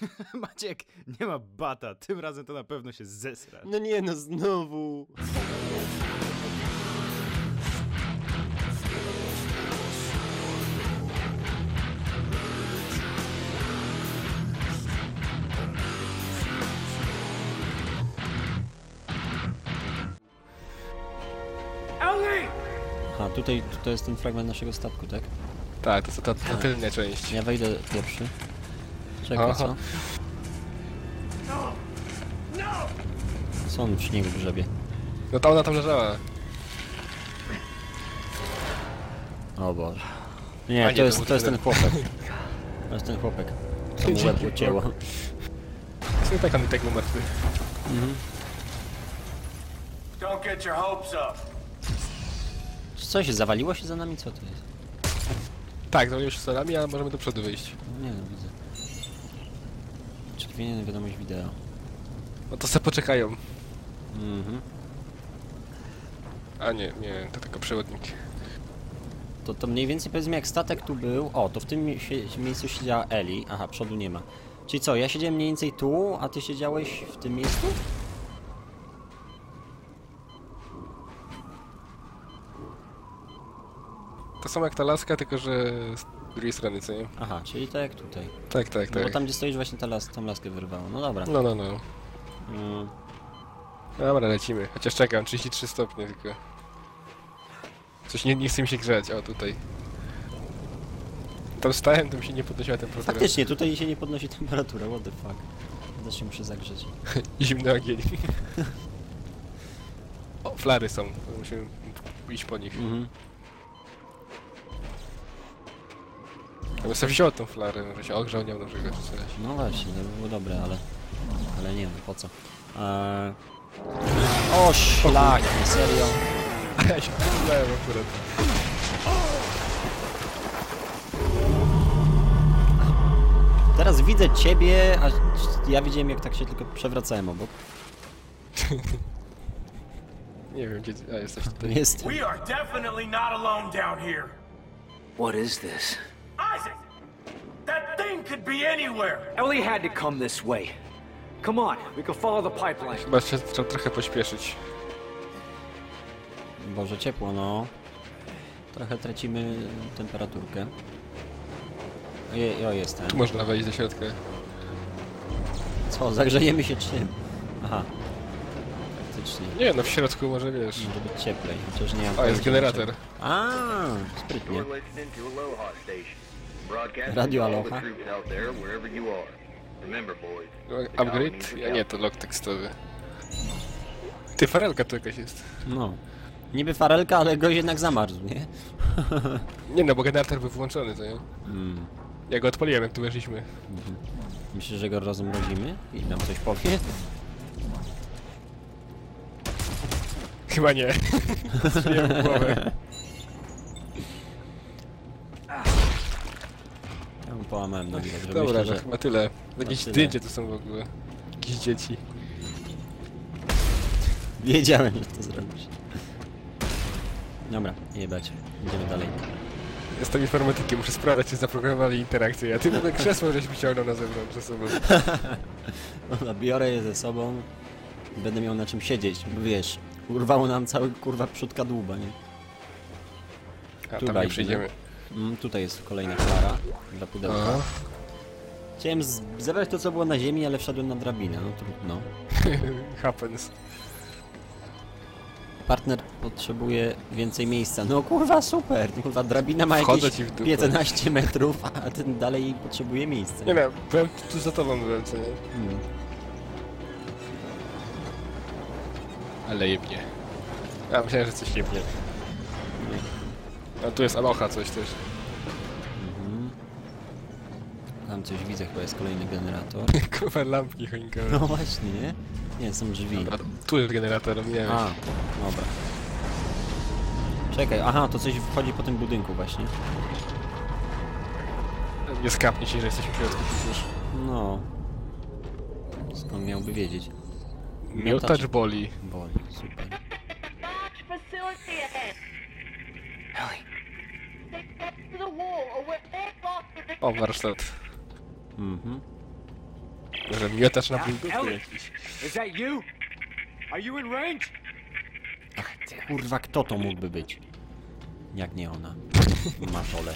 Maciek, nie ma bata, tym razem to na pewno się zesra. No nie, no znowu. A tutaj to jest ten fragment naszego statku, tak? Tak, to jest ta, ta tylnia część. Ja wejdę pierwszy. Czekaj, Aha. co? Co on w śniegu grzebie? No ta ona tam leżała. O Boże. A Nie, nie, to jest, to jest ten ten. chłopek. To jest ten chłopek. Co mu łeb ucięło. Sobie tak on i tak był martwy. Don't get your hopes up. Co się, zawaliło się za nami? Co to jest? Tak, zrobił się salami, ale możemy do przodu wyjść. Nie no, widzę. Czerwienie wiadomość wideo. No to se poczekają. Mhm. A nie, nie, to tylko przewodnik. To, to mniej więcej powiedzmy jak statek tu był. O, to w tym mie- sie- miejscu siedziała Eli. Aha, przodu nie ma. Czyli co, ja siedziałem mniej więcej tu, a ty siedziałeś w tym miejscu? To samo jak ta laska, tylko że drugiej strony, co nie? Aha, czyli tak jak tutaj. Tak, tak, No bo tak. tam gdzie stoisz właśnie ta las, tą laskę wyrwało. No dobra. No, no, no. Mm, Dobra, lecimy. Chociaż czekam, 33 stopnie tylko. Coś nie, nie chce mi się grzać, o tutaj. Tam stałem, to mi się nie podnosiła temperatura. faktycznie, tutaj się nie podnosi temperatura, what the fuck. Też się muszę zagrzeć. Zimny ogień. o, flary są. Musimy iść po nich. Mhm. Ja bym sobie wziął tą flarę, może się ogrzał nią na przykład czy coś. No właśnie, to by było dobre, ale... Ale nie wiem, po co. Eee... O szlak, serio? A ja się podlałem akurat. Teraz widzę ciebie, a ja widziałem jak tak się tylko przewracałem obok. Nie wiem gdzie... A, jesteś tutaj. Jest... We are definitely not alone down here. What is this? Isaac! Could be anywhere! Ellie had to come this way. Come on, we can follow the pipeline. Chyba się trzeba trochę pośpieszyć. Boże, ciepło, no. Trochę tracimy temperaturkę. O, o jest ten. Tu można wejść do środka. Co, zagrzejemy się czym? Aha. Faktycznie. Nie no, w środku może wiesz. Może być cieplej, chociaż nie mam O, jest generator. A, sprytnie. Radio Aloha. Upgrade? Ja nie, to log tekstowy. Ty, farelka tu jakaś jest. No. Niby farelka, ale go jednak zamarzł, nie? Nie no, bo generator był włączony, to nie? Mm. Ja go odpaliłem, jak tu weszliśmy. Myślisz, że go rozmrozimy i nam coś powie? Chyba nie. W głowę. połamałem nogi, także Dobra, myślę, że że... chyba tyle. Jakieś tyle. zdjęcie to są w ogóle. Jakieś dzieci. Wiedziałem, że to zrobisz. Dobra, jebać. Idziemy dalej. Jestem informatykiem, muszę sprawdzać, czy zaprogramowali interakcję. A ty w ogóle krzesło żeś wyciągnął na zewnątrz ze sobą. Dobra, biorę je ze sobą i będę miał na czym siedzieć, bo wiesz, urwało nam cały kurwa przód kadłuba, nie? A tam Tutaj, nie przyjdziemy. Mm, tutaj jest kolejna klara, dla pudełka. Aha. Chciałem zebrać to, co było na ziemi, ale wszedłem na drabinę, no trudno. Happens. Partner potrzebuje więcej miejsca. No kurwa, super! Kurwa, drabina ma Wchodzę jakieś ci w dupę. 15 metrów, a ten dalej potrzebuje miejsca. Nie wiem, byłem tu za tobą byłem, co nie? Hmm. Ale jebnie. Ja myślałem, że coś jebnie. A tu jest Aloha coś też. Tam coś widzę, chyba jest kolejny generator. Kurwa lampki choinkowe. No właśnie, nie? Nie, są drzwi. Dobra, tu jest generator, nie wiem. A, dobra. Czekaj, aha, to coś wchodzi po tym budynku właśnie. Nie skapnie się, że jesteśmy w środku przecież. No. Skąd miałby wiedzieć? Miotacz boli. Boli, super. Launch facility ahead. Ellie, O, warsztat. Mhm. Może miotacz na pół dupy Ellie, jakiś. is that you? Are you in range? Kurwa, kto to mógłby być? Jak nie ona. Matole.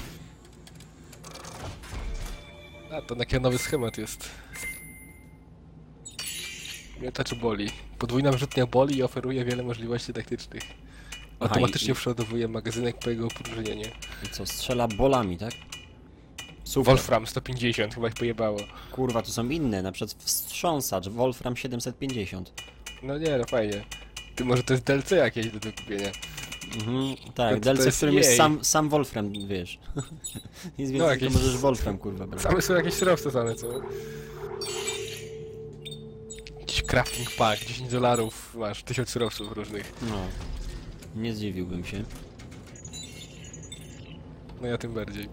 A, to taki nowy schemat jest. Miotacz boli. Podwójna wyrzutnia boli i oferuje wiele możliwości taktycznych. Automatycznie i- przeładowuje magazynek po jego opróżnienie. I co, strzela bolami, tak? Super. Wolfram 150, chyba ich pojebało. Kurwa, tu są inne, na przykład wstrząsacz Wolfram 750. No nie, no fajnie. Ty może to jest DLC jakieś do, do kupienia. Mhm, tak, to DLC, w którym jest sam, sam Wolfram, wiesz. Nic więcej, No, jakieś- możesz Wolfram, kurwa, brać. Same są jakieś surowce same, co? Jakiś crafting pack, 10 dolarów, masz 1000 surowców różnych. No. Nie zdziwiłbym się. No ja tym bardziej.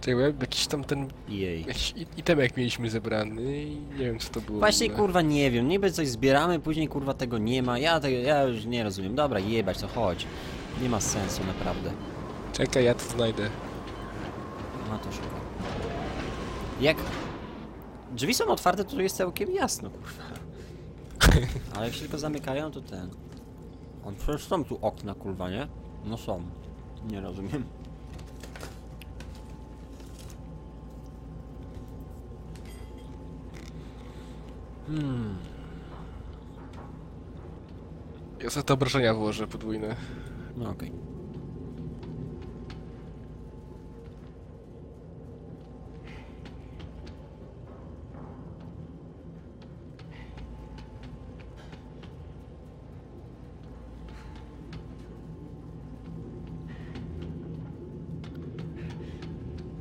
Czekaj, jakiś tam ten, Jej. jakiś itemek mieliśmy zebrany i nie wiem co to było. Właśnie kurwa nie wiem, niby coś zbieramy, później kurwa tego nie ma. Ja tego, ja już nie rozumiem. Dobra, jebać to chodź. Nie ma sensu naprawdę. Czekaj, ja to znajdę. Ma to szkoda. Jak drzwi są otwarte, to tu jest całkiem jasno, kurwa. Ale jak się tylko zamykają, to ten. On przecież są tu okna, kurwa, nie? No są. Nie rozumiem. Ja sobie te obrażenia włożę podwójne. No okej.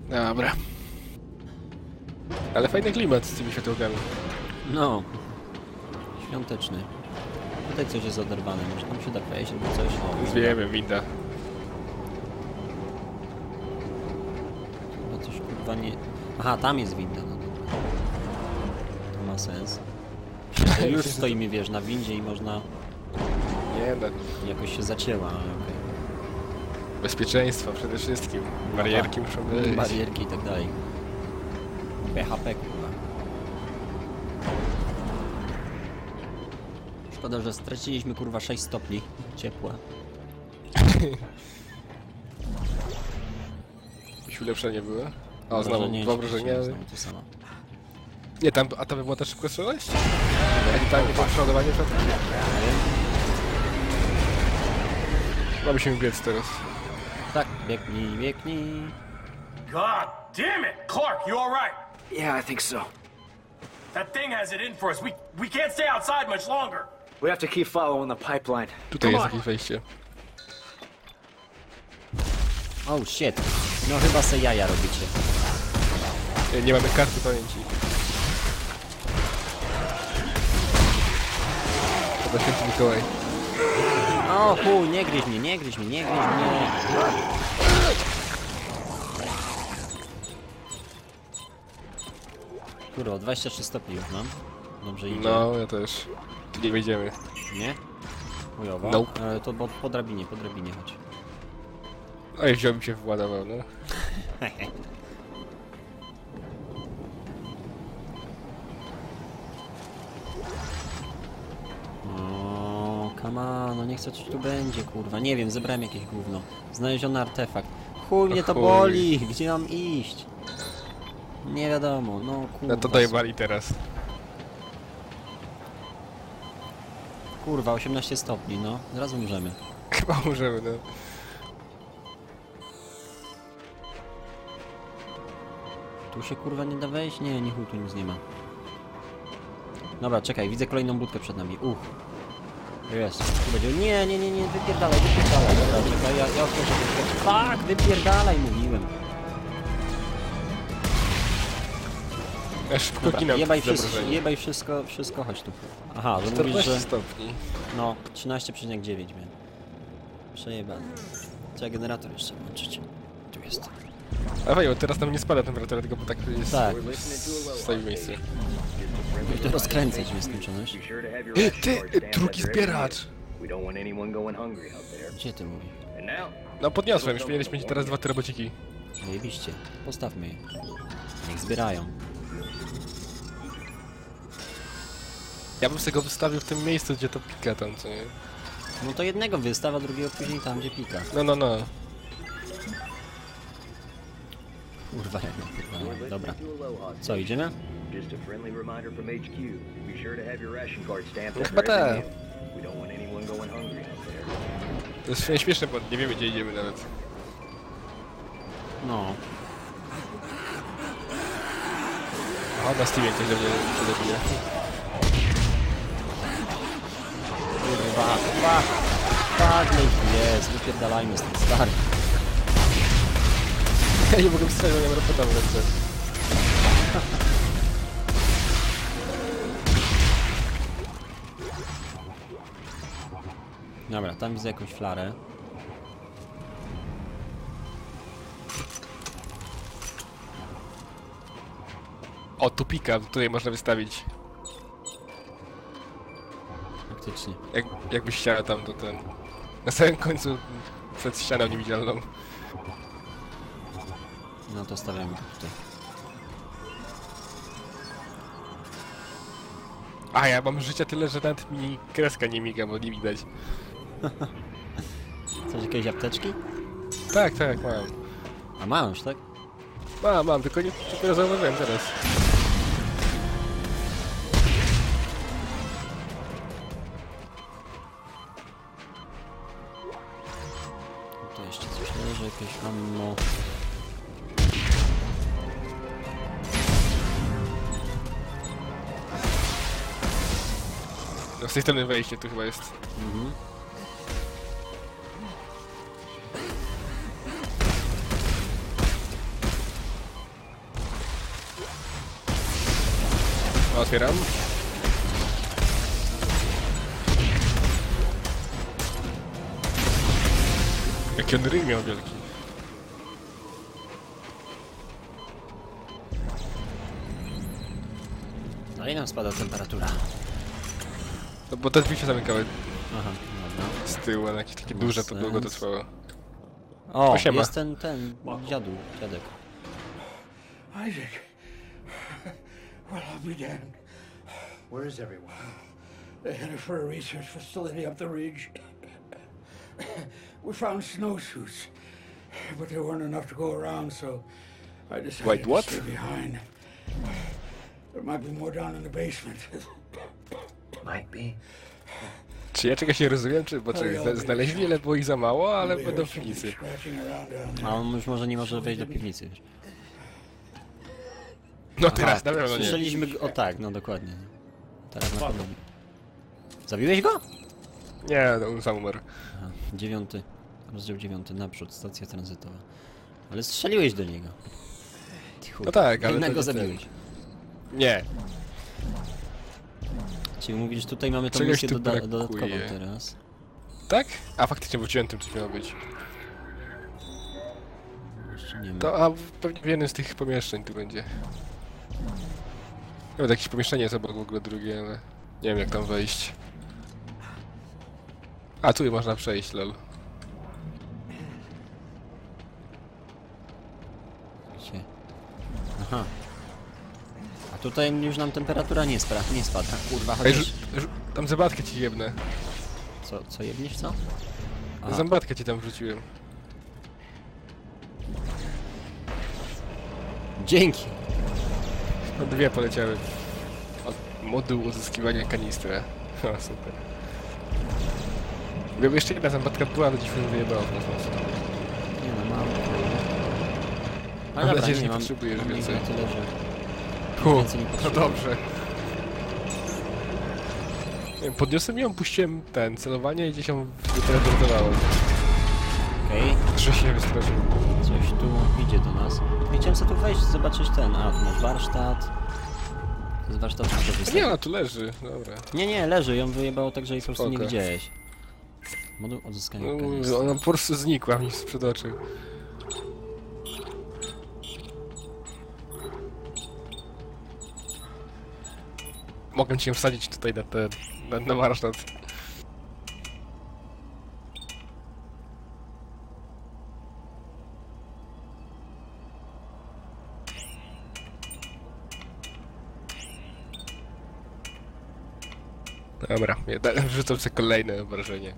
Dobra. Ale fajny klimat z tymi światełkami. No. Świąteczny. Tutaj coś jest oderwane, może tam się da wejść albo coś. O, Wiemy, winda. No coś kurwa nie... Aha, tam jest winda, no dobra. To ma sens. Już stoimy, wiesz, na windzie i można... Nie, no, Jakoś się zacięła, ale. Bezpieczeństwo przede wszystkim. Barierki muszą być. Barierki i tak dalej. BHP, kurwa. Szkoda, że straciliśmy kurwa 6 stopni ciepła. Jakieś ulepszenie było? O, znowu, Wrażenie, dwa że- obrażenia. ale- Znowu to samo. Nie, tam, a tam było też szybko strzelać? A nie tam nie było przeładowanie przed Chyba musimy biec teraz. Tak, biegnij, biegnij. God damn it! Clark, you alright? Yeah, I think so. That thing has it in for us. We we can't stay outside much longer. We have to keep following the pipeline. Tutaj Come jest jakieś wejście. Oh shit. No chyba se jaja robicie. Nie, nie mamy karty pamięci. Chyba święty Mikołaj. O chuj, nie gryź mnie, nie gryź mnie, nie gryź mnie. Kurwa, 23 stopni już mam. Dobrze idzie. No, ja też. Tu nie wejdziemy. Nie? Chujowo. Nope. E, to po, po drabinie, po drabinie chodź. Oj, wziął mi się władował, no. On, no nie chcę coś tu będzie, kurwa. Nie wiem, zebrałem jakieś gówno. Znaleziony artefakt. Chuj, mnie to chuj. boli. Gdzie mam iść? Nie wiadomo, no kurwa. No to dojebali teraz. Kurwa, 18 stopni, no. Zaraz umrzemy. Chyba możemy, no. Tu się kurwa nie da wejść? Nie, nie chuj, tu nic nie ma. Dobra, czekaj, widzę kolejną budkę przed nami. Uch. Jest. Tu będzie. Nie, nie, nie, nie, wypierdalaj, wypierdalaj. Dobra, czekaj, ja, ja otworzę. Tak, wypierdalaj, mówiłem. Ja szybko Dobra, ginam jebaj wszystko, jebaj wszystko, wszystko, chodź tu. Aha, że mówisz, 14 że... stopni. No, 13,9 miałem. Przejebany. Trzeba generator jeszcze włączyć. Tu jest. A bo teraz nam nie spada temperatura, tylko bo tak jest Tak. stoi w miejscu. I to rozkręcać w nieskończoność. Ty, drugi zbieracz. Gdzie ty mówisz? No podniosłem, już mieliśmy mieć teraz dwa te robociki. Zajebiście. Postawmy je. Niech zbierają. Ja bym sobie go wystawił w tym miejscu, gdzie to pika tam, co nie? No to jednego wystawa, drugiego później tam, gdzie pika. No, no, no. Kurwa, jak no, Dobra. Co, idziemy? Just a friendly reminder from HQ. Be sure to have your ration card stamped No chyba tak. We don't want anyone going hungry out there. To jest śmie- śmieszne, bo nie wiemy, gdzie idziemy nawet. No. O, na Steamie ktoś do mnie przydobije. Kurwa, kurwa. Padlej jest, wypierdalajmy z tym stary. Ja nie mogę wstrzelić, bo nie mam robota w ręce. Dobra, tam widzę jakąś flarę. O, tu pika, tutaj można wystawić. Faktycznie. Jak, jakbyś chciała tam, to ten... Na samym końcu przed ścianą niewidzialną. No to stawiamy tutaj. A, ja mam życia tyle, że nawet mi kreska nie miga, bo nie widać. Coś, jakieś apteczki? Tak, tak, mam. A mam już, tak? Mam, mam, tylko nie dopiero zauważyłem teraz. Z tej strony wejście tu chyba jest. Mhm. Otwieram. Jaki on ryj miał wielki. No i nam spada temperatura. No bo te drzwi się zamykały Aha, dobra. z tyłu, ale jakieś takie duże, to długo to sens. trwało. O, O, siema. jest ten, ten, dziadu, dziadek. Isaac. Well, I'll be damned. Where is everyone? They headed for a research facility up the ridge. we found snowsuits, but there weren't enough to go around, so I decided Wait, what? to stay behind. There might be more down in the basement. Might be. Czy ja czegoś nie rozumiem, czy bo czy zna- znaleźli, ale było ich za mało, ale będą w piwnicy. A on już może nie może wejść do piwnicy. wiesz. No teraz, na pewno nie. Słyszeliśmy go, o tak, no dokładnie. Teraz na pewno. Zabiłeś go? Nie, no, on sam umarł. Aha, dziewiąty, rozdział dziewiąty, naprzód, stacja tranzytowa. Ale strzeliłeś do niego. Ty chuj, No tak, ale Jednego to- zabiłeś. Nie. Czyli mówisz, tutaj mamy tą Czegoś misję tu doda brakuje. dodatkową teraz. Tak? A faktycznie wróciłem tym, coś miało być. Jeszcze nie ma. To, a pewnie w jednym z tych pomieszczeń tu będzie. Nawet jakieś pomieszczenie jest obok w ogóle drugie, ale nie wiem jak tam wejść. A, tu można przejść, lol. Gdzie? Aha. Tutaj już nam temperatura nie, spra nie spada. Kurwa, Ej, chociaż... rzu- rzu- tam zębatkę ci jebnę. Co, co jebniesz, co? Aha. Zębatkę ci tam wrzuciłem. Dzięki! No dwie poleciały. Od moduł uzyskiwania kanistra. O, super. Gdyby jeszcze jedna zębatka była, to dziś bym wyjebała w kosmos. Nie no, mam. Mam dobra, nadzieję, że nie mam- potrzebujesz mam więcej. Na tyle, że... Hu, no dobrze. Nie wiem, Podniosłem ją, puściłem ten celowanie i gdzieś ją wyteleportowało. Okej, Że się wystraszył. coś tu idzie do nas. I chciałem sobie tu wejść, zobaczyć ten. A, tu masz warsztat. Z warsztatu wystarczy. Nie, ona tu leży, dobra. Nie, nie, leży, ją wyjebało tak, że jej po prostu nie Spoko. widziałeś. Moduł odzyskania No, ona po prostu znikła mi sprzed oczu. Mogę cię wsadzić tutaj na ten, na, na warsztat. Dobra, ja wrzucam sobie kolejne obrażenie.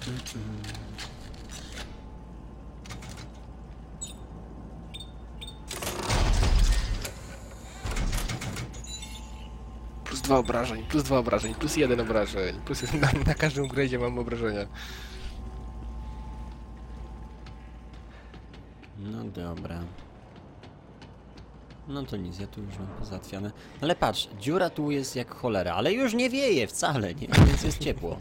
Plus dwa obrażeń, plus dwa obrażeń, plus jeden obrażeń, plus jeden, na, na każdym upgrade'zie mam obrażenia. No dobra. No to nic, ja tu już mam pozałatwiane. Ale patrz, dziura tu jest jak cholera, ale już nie wieje wcale, nie? Więc jest ciepło.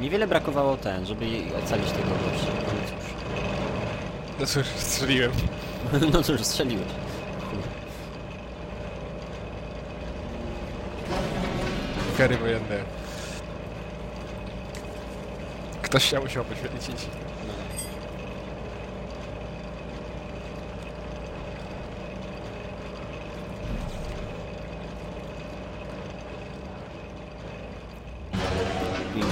Niewiele brakowało ten, żeby jej ocalić tego gościa. No cóż. No cóż, strzeliłem. No cóż, strzeliłeś. Kary wojenne. Ktoś się musiał poświęcić. Winda.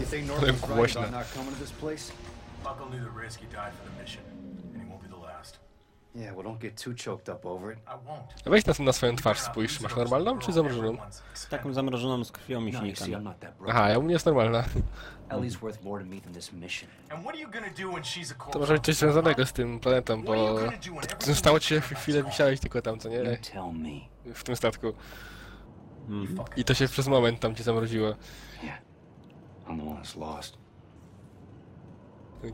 You think Ale Norton's right about not coming to this place? Buckle knew the risk. He died for the mission, Weź na, na swoją twarz spójrz, masz normalną czy zamrożoną? Taką zamrożoną z krwią not that broke. Aha, ja u mnie jest normalna. Ellie's worth more to me than this mission. And what are you gonna do when she's a corpse? To może być coś związanego z tym planetą, bo zostało ci się chwilę wisiałeś tylko tam, co You nie? tell me. W tym statku. Mhm. I to się przez moment tam cię zamroziło.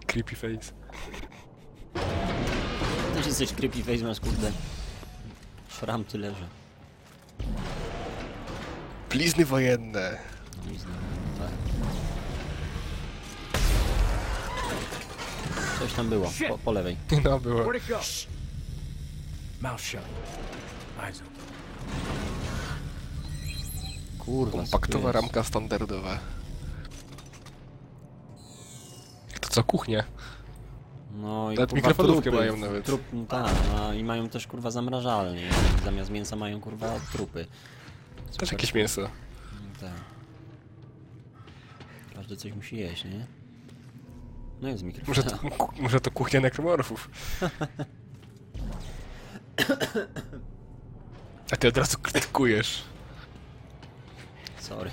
Creepy face. Też jesteś creepy face, masz kurde. Szram tyle, że... Blizny wojenne. Znowu, tak. Coś tam było, po, po lewej. No było. Where'd it go? Mouth shut. Eyes open. Kurwa, co tu Kompaktowa jest? ramka standardowa. To co, kuchnia? No i Nawet kurwa mikrofalówkę trupy. mają nawet. Trup, tak, no, i mają też kurwa zamrażalnie. Zamiast mięsa mają kurwa trupy. Też jakieś mięso. No Tak. Każdy coś musi jeść, nie? No jest mikrofon. Może to, ku- może to kuchnia nekromorfów. A ty od razu krytykujesz. Sorry.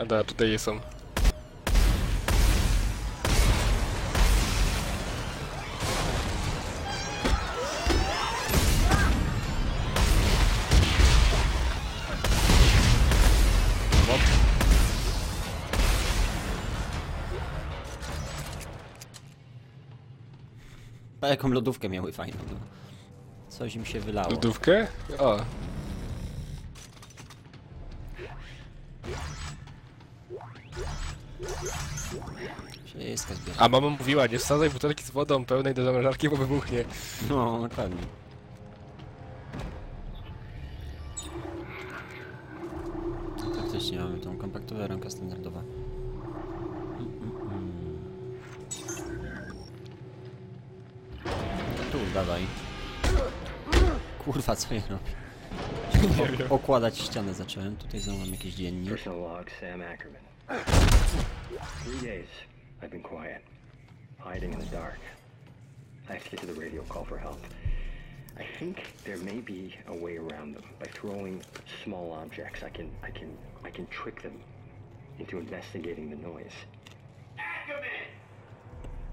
A da, tutaj są. A jaką lodówkę miały fajną. No. Coś im się wylało. Lodówkę? O, Wszystko zbierze. a mama mówiła, nie wsadzaj butelki z wodą pełnej do zamrażarki, bo wybuchnie. No, dokładnie. Faktycznie mamy tą kompaktową ramkę standardowa. Dawaj. Kurwa, co ja robię? O, okładać ścianę zacząłem. Tutaj znowu mam jakiś dziennik. Personal log, Sam Ackerman. Three days, I've been quiet, hiding in the dark. I have to get to the radio call for help. I think there may be a way around them by throwing small objects. I can, I can, I can trick them into investigating the noise. Ackerman!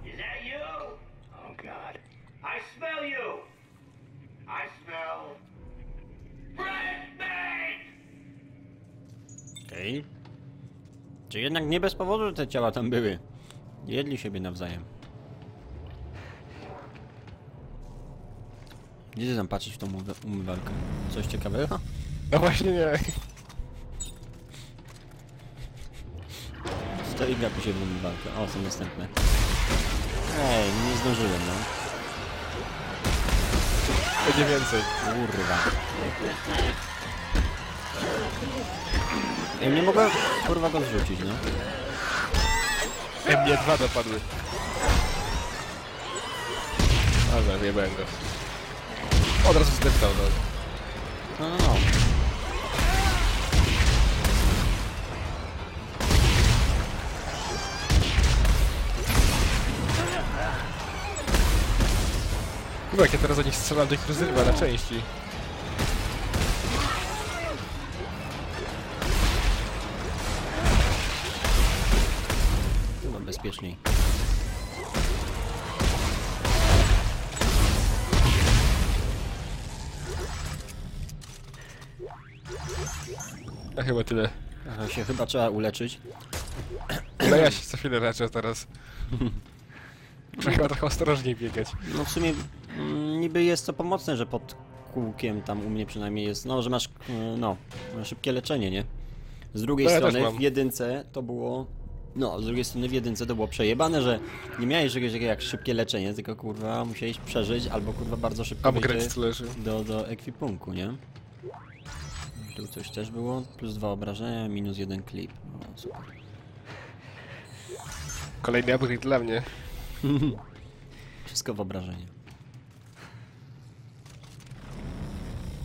Is that you? Oh God. I smell you! I smell... Meat! Okej. Czy jednak nie bez powodu te ciała tam były? Jedli siebie nawzajem. Gdzie tam patrzysz w tą umywa- umywalkę? Coś ciekawego? No właśnie nie. Stoi gapi się w umywalkę. O, są następne. Ej, nie zdążyłem, no. Będzie więcej. Kurwa. Ej, nie mogę kurwa go zrzucić, no. MG2 dopadły. Dobra, zjebałem go. Od razu zdeptał, no. No, no, no. Kurwa, jak ja teraz do nich strzelam, do ich rozrywa na części. Chyba bezpieczniej. A chyba tyle. Aha, się chyba trzeba uleczyć. No ja się co chwilę leczę teraz. Trzeba chyba trochę ostrożniej biegać. No w sumie niby jest to pomocne, że pod kółkiem tam u mnie przynajmniej jest, no że masz, y, no, szybkie leczenie, nie? Z drugiej No ja strony w jedynce to było, no z drugiej strony w jedynce to było przejebane, że nie miałeś czegoś takiego jak szybkie leczenie, tylko kurwa musiałeś przeżyć albo kurwa bardzo szybko Upgrade leży. do, do ekwipunku, nie? Tu coś też było, plus dwa obrażenia, minus jeden klip. No, super. Kolejny upgrade dla mnie. Wszystko w obrażenie.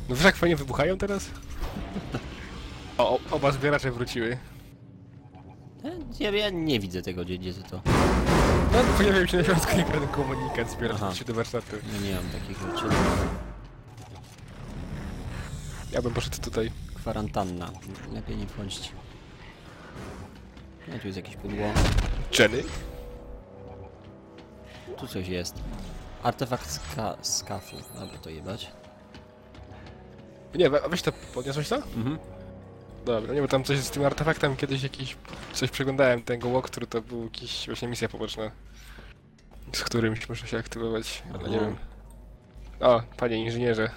No wiesz jak fajnie wybuchają teraz? O, o oba zbieracze wróciły. E, Ja, ja nie widzę tego, gdzie, gdzie to. No, pojawił się na środku ekranu komunikat, Aha. się do warsztatu. Ja nie mam takich rzeczy. Ja bym poszedł tutaj. Kwarantanna. Lepiej nie wchodzić. No tu jest jakieś pudło. Jenny? Tu coś jest. Artefakt ska skafu. Dobra, to jebać. Nie, we- weź to, podniosłeś to? Mhm. Dobra, nie, bo tam coś z tym artefaktem kiedyś jakiś... Coś przeglądałem, tego walkthrough to był jakiś właśnie misja poboczna. Z którymś muszę się aktywować, ale nie wiem. O, panie inżynierze.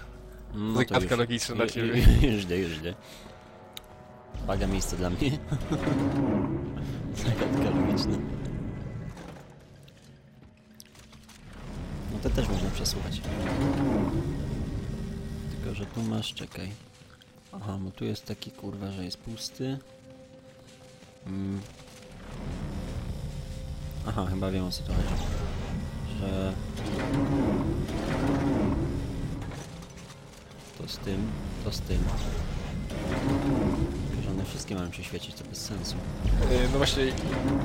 No Zagadka już- logiczna dla ju- ciebie. ju- Już idę, już idę. Miejsce dla mnie. Zagadka logiczna. No to też można przesłuchać. Tylko, że tu masz, czekaj. Aha, bo tu jest taki kurwa, że jest pusty. Mm. Aha, chyba wiem o co to chodzi. Że... To z tym, to z tym. Że one wszystkie mają się świecić, to bez sensu. Yy, No właśnie,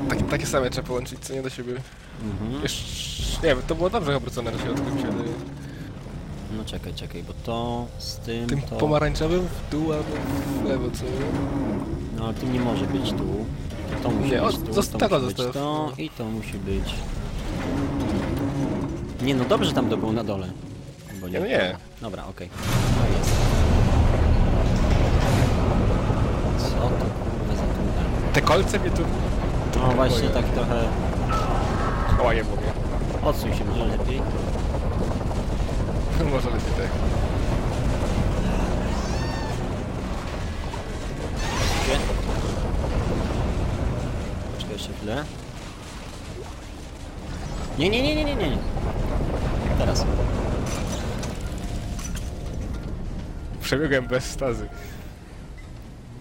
takie, takie same trzeba połączyć, co nie do siebie. Mhm. Jeszcze... Nie, to było dobrze obrócone na środku, mi się wydaje. No czekaj, czekaj, bo to z tym, Tym to... pomarańczowym w dół albo w lewo, co? No ale tym nie może być tu. To, musi Nie, być o, tu, zosta- to tego musi być zostaw. to i to musi być... Nie no, dobrze tam to było na dole. Bo Nie, no nie. Dobra, okej. No jest. Co to kurwa za tunel? Te kolce mnie tu... No właśnie, tak trochę... O, nie mówię. Odsuń się może lepiej. Może lepiej tak. Gdzie? Poczekaj jeszcze chwilę. Nie, nie, nie, nie, nie, nie. nie. Teraz. Przebiegłem bez stazy.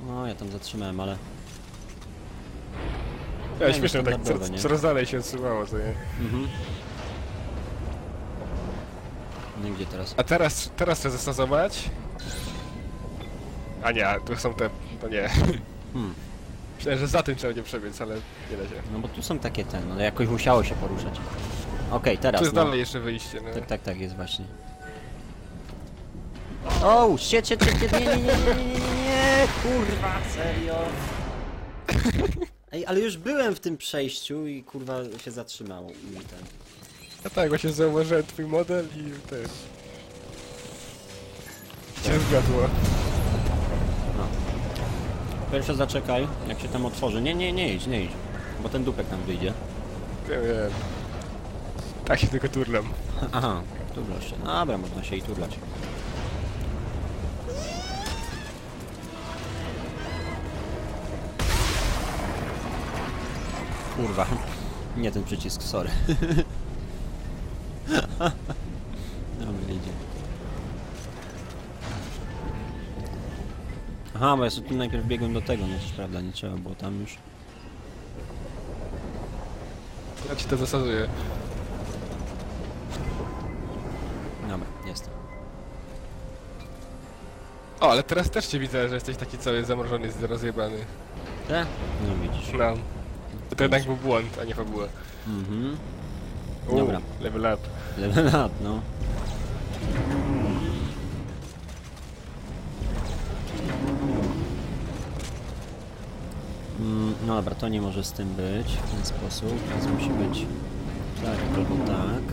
No, ja tam zatrzymałem, ale... Ja, Nie, no, tak standardowe, coraz, nie? coraz dalej się odsuwało, co nie? Mhm teraz. A teraz, teraz chcę zastosować? A nie, tu są te... to nie. Hmm. Myślałem, że za tym trzeba będzie przebiec, ale nie da się. No bo tu są takie ten, no jakoś musiało się poruszać. Okej, teraz. Tu jest no. dalej jeszcze wyjście, no. Tak, tak, tak, jest właśnie. O, shit, shit, shit, shit, nie, nie, nie, nie, nie, nie, nie, kurwa, serio. Ej, ale już byłem w tym przejściu i kurwa się zatrzymało mi ten. No tak, właśnie zauważyłem twój model i też. Cię zgadło. Pierwsze zaczekaj, jak się tam otworzy. Nie, nie, nie idź, nie idź. Bo ten dupek tam wyjdzie. Wiem, wiem. Tak się tylko turlam. Aha, turlasz się. Dobra, można się i turlać. Kurwa. Nie ten przycisk, sorry. Dobra, idzie. Aha, bo ja sobie tu najpierw biegłem do tego, no to prawda, nie trzeba było tam już. Ja ci to zasaduję. Dobra, jestem. O, ale teraz też cię widzę, że jesteś taki cały zamrożony, rozjebany. Te? No widzisz. No. To jednak był błąd, a nie fabuła. Mhm. U, Dobra. Level up. Level up, no. Mm, No dobra, to nie może z tym być w ten sposób, więc musi być tak albo tak.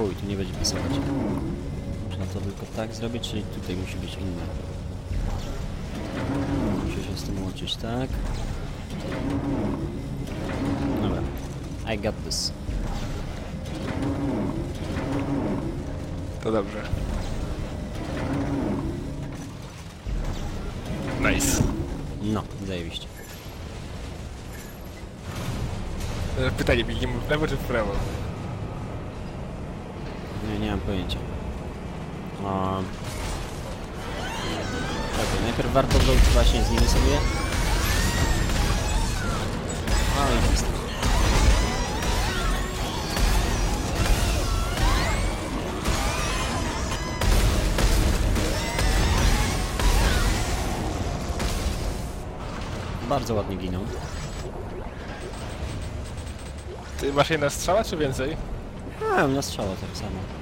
Chuj, tu nie będzie pasować. Można to tylko tak zrobić, czyli tutaj musi być inne. Muszę się z tym łączyć, tak? Dobra. I got this. To dobrze. Nice. No, zajebiście. E, Pytanie, biegniemy w lewo czy w prawo? Nie, mam pojęcia. Um, Czekaj, najpierw warto zrobić właśnie z nimi sobie. O, i jest. Bardzo ładnie giną. Ty masz jedna strzała czy więcej? A, na strzała tak samo.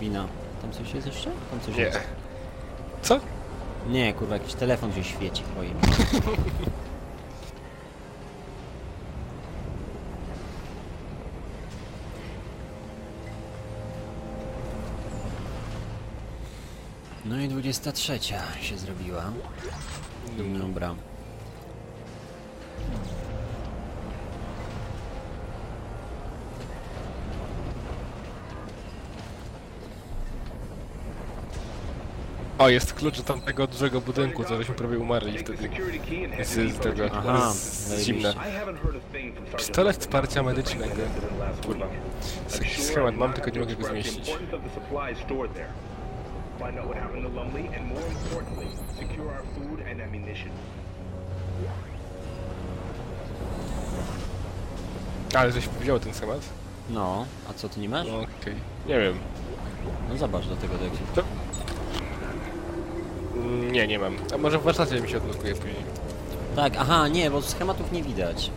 Drabina. Tam coś jest jeszcze? Tam coś Nie. jest. Co? Nie, kurwa, jakiś telefon się świeci, mnie. No i 23 się zrobiła. Dobra. O, jest klucz do tamtego dużego budynku, co żeśmy prawie umarli wtedy. Z, z tego, Aha, z, zimna. Pistolet wsparcia medycznego. Kurwa. S- Schemat mam, tylko nie mogę go zmieścić. Ale żeś wziął ten schemat? No, a co ty nie masz? No okej. Nie wiem. No zobacz do tego, jak się... To... Mm, Nie, nie mam. A może w warsztacie mi się odblokuje później. Tak, aha, nie, bo schematów nie widać.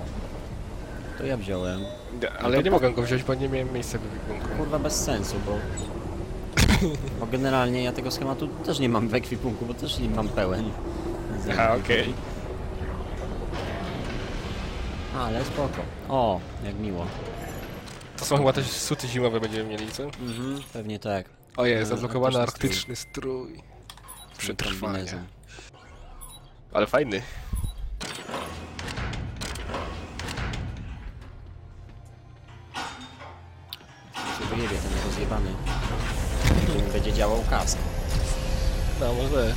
To ja wziąłem. Nie, Ale ja nie mogę go wziąć, bo nie miałem miejsca w ekwipunku. Kurwa bez sensu, bo... Bo generalnie ja tego schematu też nie mam w ekwipunku, bo też nie mam pełen. Aha, okej. Ale spoko. O, jak miło. To są chyba też suty zimowe będziemy mieli, co? Mhm, pewnie tak. O jest, zablokowany artystyczny arktyczny strój. Przetrwanie. Ale fajny. się wyjebie ten rozjebany. Mi będzie działał kask. No może.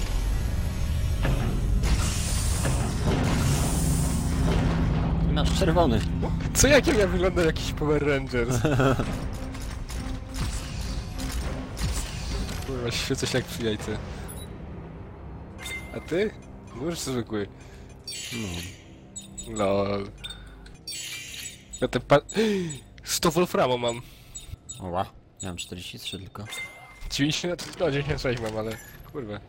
Masz czerwony. Co jakim ja wyglądam jakiś Power Rangers? Kurwa, świecę się jak przy jajce. A ty? Nóż zwykły. No. Lol. Ja ten pa... 100 Wolframu mam. Oła. Ja mam 43 tylko. 90, no 96 mam, ale kurwa.